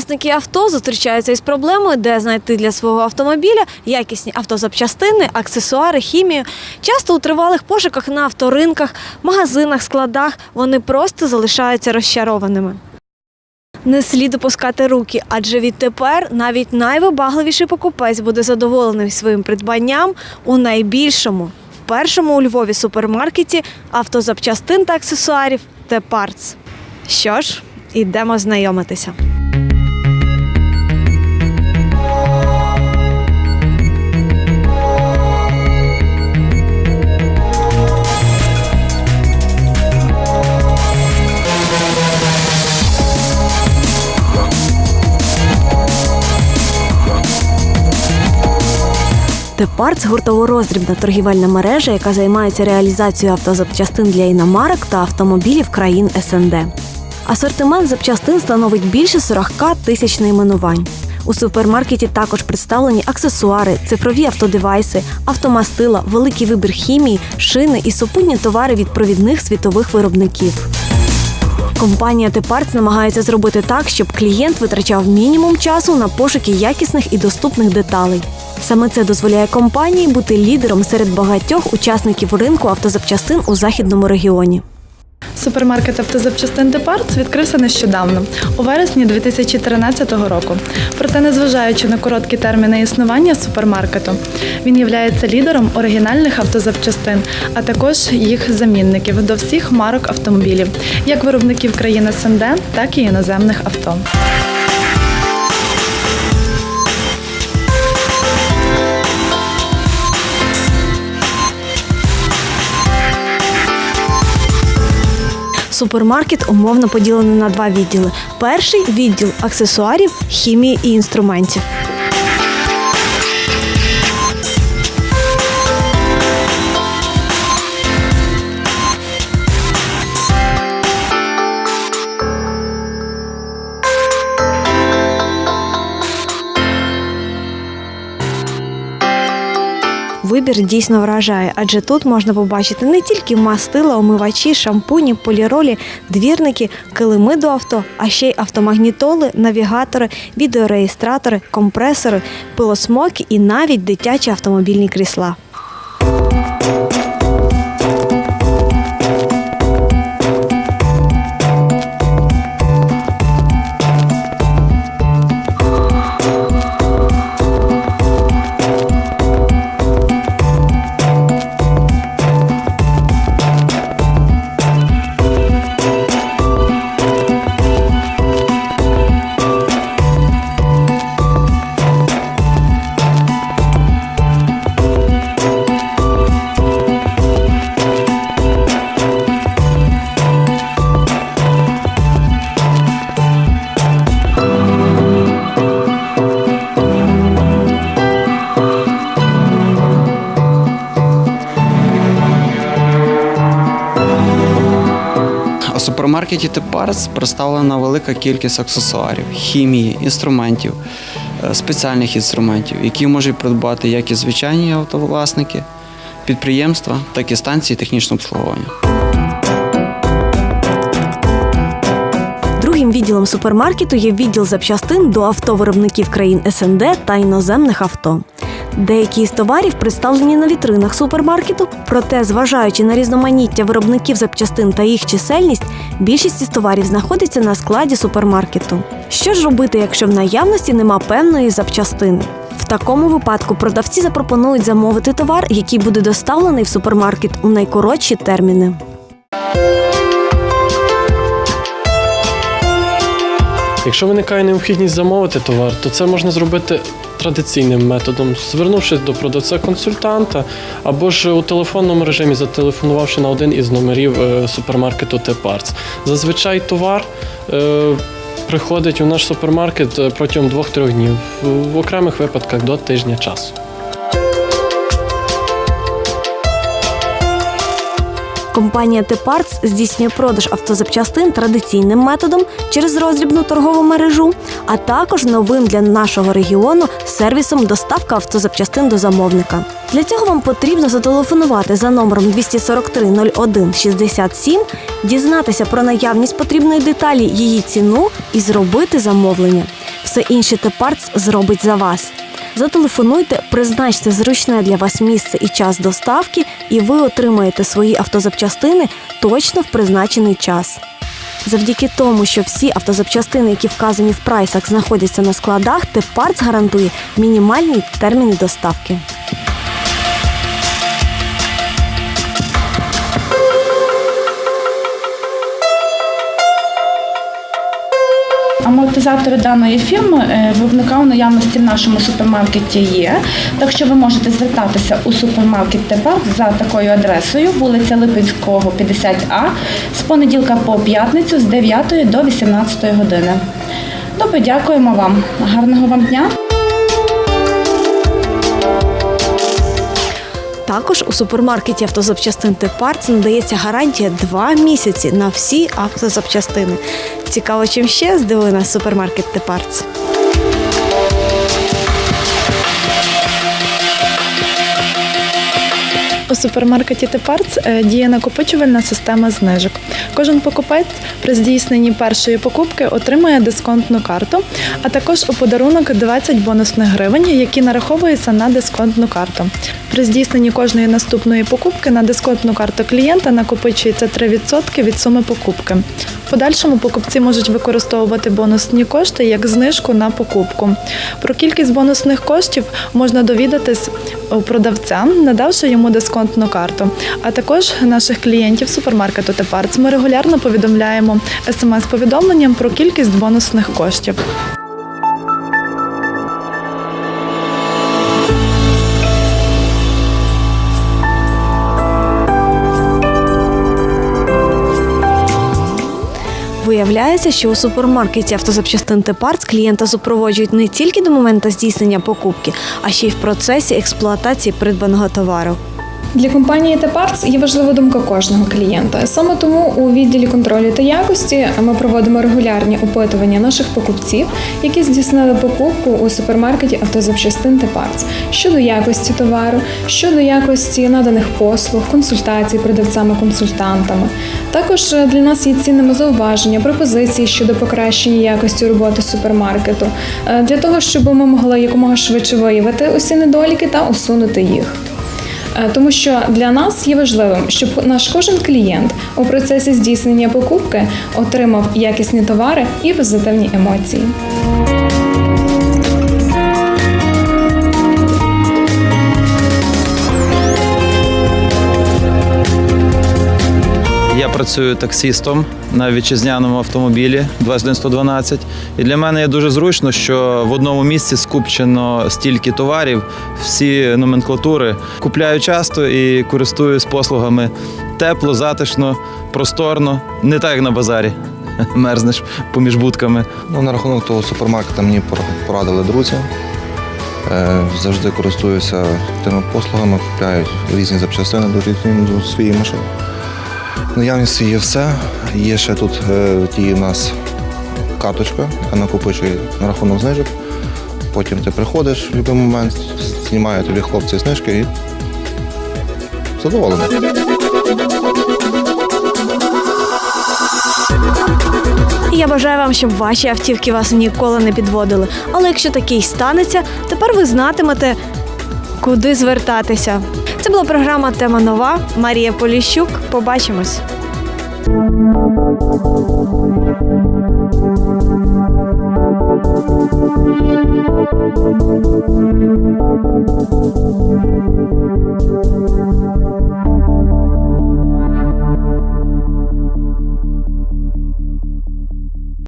Власники авто зустрічаються із проблемою, де знайти для свого автомобіля якісні автозапчастини, аксесуари, хімію. Часто у тривалих пошуках на авторинках, магазинах, складах вони просто залишаються розчарованими. Не слід опускати руки, адже відтепер навіть найвибагливіший покупець буде задоволений своїм придбанням у найбільшому, в першому у Львові супермаркеті автозапчастин та аксесуарів Т-Парц. Що ж, ідемо знайомитися. Депарц гуртово-роздрібна торгівельна мережа, яка займається реалізацією автозапчастин для іномарок та автомобілів країн СНД. Асортимент запчастин становить більше 40 тисяч найменувань. У супермаркеті також представлені аксесуари, цифрові автодевайси, автомастила, великий вибір хімії, шини і супутні товари від провідних світових виробників. Компанія Тепарц намагається зробити так, щоб клієнт витрачав мінімум часу на пошуки якісних і доступних деталей. Саме це дозволяє компанії бути лідером серед багатьох учасників ринку автозапчастин у західному регіоні. Супермаркет автозапчастин Депарц відкрився нещодавно, у вересні 2013 року. Проте, незважаючи на короткі терміни існування супермаркету, він є лідером оригінальних автозапчастин, а також їх замінників до всіх марок автомобілів, як виробників країн СНД, так і іноземних авто. Супермаркет умовно поділений на два відділи. Перший відділ аксесуарів, хімії і інструментів. Вибір дійсно вражає, адже тут можна побачити не тільки мастила, омивачі, шампуні, поліролі, двірники, килими до авто, а ще й автомагнітоли, навігатори, відеореєстратори, компресори, пилосмоки і навіть дитячі автомобільні крісла. Супермаркеті Тепарс представлена велика кількість аксесуарів, хімії, інструментів, е, спеціальних інструментів, які можуть придбати як і звичайні автовласники, підприємства, так і станції технічного обслуговування. Другим відділом супермаркету є відділ запчастин до автовиробників країн СНД та іноземних авто. Деякі з товарів представлені на вітринах супермаркету, проте, зважаючи на різноманіття виробників запчастин та їх чисельність, більшість із товарів знаходиться на складі супермаркету. Що ж робити, якщо в наявності нема певної запчастини? В такому випадку продавці запропонують замовити товар, який буде доставлений в супермаркет у найкоротші терміни. Якщо виникає необхідність замовити товар, то це можна зробити традиційним методом, звернувшись до продавця-консультанта або ж у телефонному режимі, зателефонувавши на один із номерів е, супермаркету Т-Парц. Зазвичай товар е, приходить у наш супермаркет е, протягом 2-3 днів, в окремих випадках до тижня часу. Компанія Тепарц здійснює продаж автозапчастин традиційним методом через роздрібну торгову мережу, а також новим для нашого регіону сервісом доставка автозапчастин до замовника. Для цього вам потрібно зателефонувати за номером 243 01 67, дізнатися про наявність потрібної деталі, її ціну і зробити замовлення. Все інше Тепарц зробить за вас. Зателефонуйте, призначте зручне для вас місце і час доставки, і ви отримаєте свої автозапчастини точно в призначений час. Завдяки тому, що всі автозапчастини, які вказані в прайсах, знаходяться на складах, Тепарц гарантує мінімальні терміни доставки. Амортизатори даної фірми е, виробника у наявності в нашому супермаркеті є. Так що ви можете звертатися у супермаркет Тепер за такою адресою вулиця Липинського, 50А з понеділка по п'ятницю з 9 до 18 години. Добре, дякуємо вам. Гарного вам дня. Також у супермаркеті автозапчастин Тепарц надається гарантія 2 місяці на всі автозапчастини. Цікаво, чим ще здивує нас супермаркет Тепарц. У супермаркеті Тепарц е, діє накопичувальна система знижок. Кожен покупець при здійсненні першої покупки отримує дисконтну карту, а також у подарунок 20 бонусних гривень, які нараховуються на дисконтну карту. При здійсненні кожної наступної покупки на дисконтну карту клієнта накопичується 3% від суми покупки. В подальшому покупці можуть використовувати бонусні кошти як знижку на покупку. Про кількість бонусних коштів можна довідатись у продавця, надавши йому дисконтну карту. А також наших клієнтів супермаркету Тепарц ми регулярно повідомляємо смс-повідомленням про кількість бонусних коштів. Виявляється, що у супермаркеті автозапчастин Тепарц клієнта супроводжують не тільки до моменту здійснення покупки, а ще й в процесі експлуатації придбаного товару. Для компанії Тепарц є важлива думка кожного клієнта. Саме тому у відділі контролю та якості ми проводимо регулярні опитування наших покупців, які здійснили покупку у супермаркеті автозапчастин Тепарц щодо якості товару, щодо якості наданих послуг, консультацій продавцями-консультантами. Також е, для нас є цінними зауваження, пропозиції щодо покращення якості роботи супермаркету, е, для того, щоб ми могли якомога швидше виявити усі недоліки та усунути їх. Е, Тому що для нас є важливим, щоб наш кожен клієнт у процесі здійснення покупки отримав якісні товари і позитивні емоції. Працюю таксістом на вітчизняному автомобілі 21112. І для мене є дуже зручно, що в одному місці скупчено стільки товарів, всі номенклатури. Купляю часто і користуюсь послугами тепло, затишно, просторно, не так як на базарі. Мерзнеш поміж будками. Ну, на рахунок того супермаркета мені порадили друзі. Е, Завжди користуюся тими послугами, купляють різні запчастини до своєї машини. В наявності є все. Є ще тут е, ті у нас карточка, яка накопичує на рахунок знижок. Потім ти приходиш в будь-який момент, знімає тобі хлопці знижки і задоволений. Я бажаю вам, щоб ваші автівки вас ніколи не підводили. Але якщо таке й станеться, тепер ви знатимете, куди звертатися. Це була програма Тема Нова. Марія Поліщук. Побачимось. Thank you.